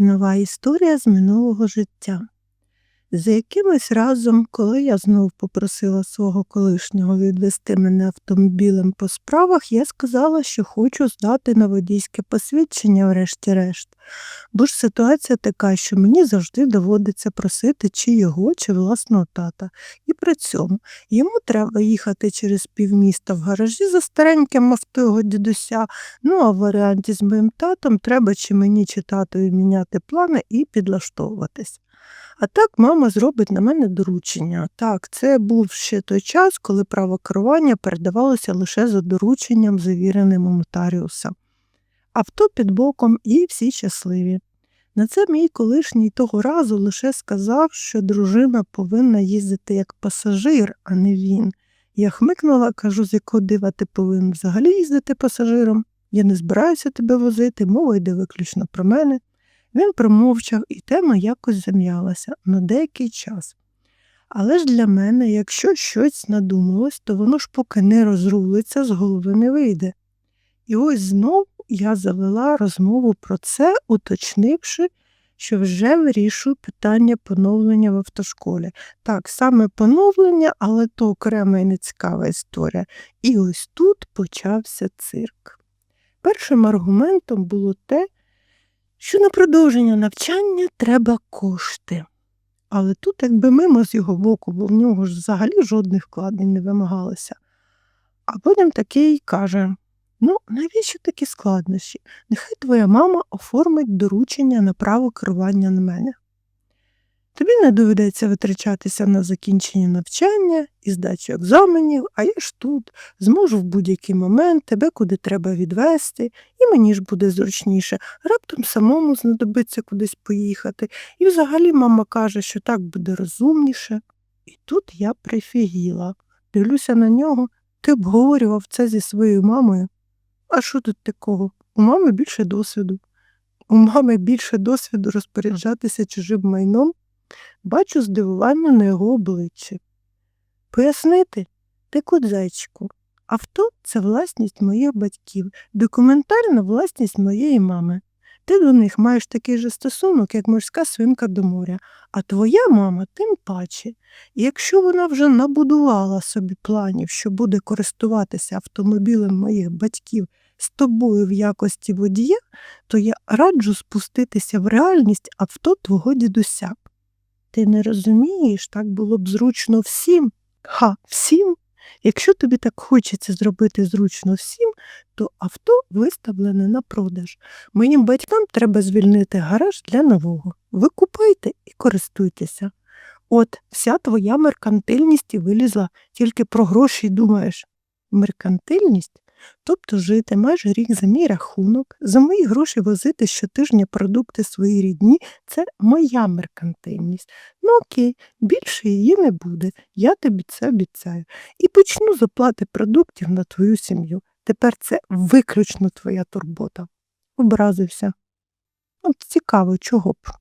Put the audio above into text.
Нова історія з минулого життя. За якимось разом, коли я знов попросила свого колишнього відвести мене автомобілем по справах, я сказала, що хочу здати на водійське посвідчення, врешті-решт. Бо ж ситуація така, що мені завжди доводиться просити чи його, чи власного тата. І при цьому йому треба їхати через півміста в гаражі за стареньким авто його дідуся, Ну, а в варіанті з моїм татом треба чи мені, чи татові міняти плани і підлаштовуватись. А так мама зробить на мене доручення. Так, це був ще той час, коли право керування передавалося лише за дорученням, завіреним у нотаріуса. Авто під боком і всі щасливі. На це мій колишній того разу лише сказав, що дружина повинна їздити як пасажир, а не він. Я хмикнула, кажу, з якого дива ти повинен взагалі їздити пасажиром. Я не збираюся тебе возити, мова йде виключно про мене. Він промовчав, і тема якось зам'ялася на деякий час. Але ж для мене, якщо щось надумалось, то воно ж поки не розрулиться, з голови не вийде. І ось знов я завела розмову про це, уточнивши, що вже вирішую питання поновлення в автошколі. Так, саме поновлення, але то окрема і нецікава історія. І ось тут почався цирк. Першим аргументом було те, що на продовження навчання треба кошти. Але тут, якби мимо з його боку, бо в нього ж взагалі жодних вкладень не вимагалося. А потім такий каже: Ну, навіщо такі складнощі? Нехай твоя мама оформить доручення на право керування на мене. Тобі не доведеться витрачатися на закінчення навчання і здачу екзаменів, а я ж тут зможу в будь-який момент тебе куди треба відвести, і мені ж буде зручніше. Раптом самому знадобиться кудись поїхати. І взагалі мама каже, що так буде розумніше. І тут я прифігіла. Дивлюся на нього, ти обговорював це зі своєю мамою. А що тут такого? У мами більше досвіду. У мами більше досвіду розпоряджатися чужим майном. Бачу здивування на його обличчі. Пояснити, ти кут зайчику. Авто це власність моїх батьків, документальна власність моєї мами. Ти до них маєш такий же стосунок, як морська свинка до моря, а твоя мама тим паче. І якщо вона вже набудувала собі планів, що буде користуватися автомобілем моїх батьків з тобою в якості водія, то я раджу спуститися в реальність авто твого дідуся. Ти не розумієш, так було б зручно всім. Ха, всім. Якщо тобі так хочеться зробити зручно всім, то авто виставлене на продаж. Моїм батькам треба звільнити гараж для нового. Ви купайте і користуйтеся. От вся твоя меркантильність і вилізла, тільки про гроші думаєш. Меркантильність? Тобто жити майже рік за мій рахунок, за мої гроші возити щотижня продукти свої рідні це моя меркантильність. Ну окей, більше її не буде, я тобі це обіцяю. І почну з оплати продуктів на твою сім'ю. Тепер це виключно твоя турбота. Образився. От цікаво, чого б.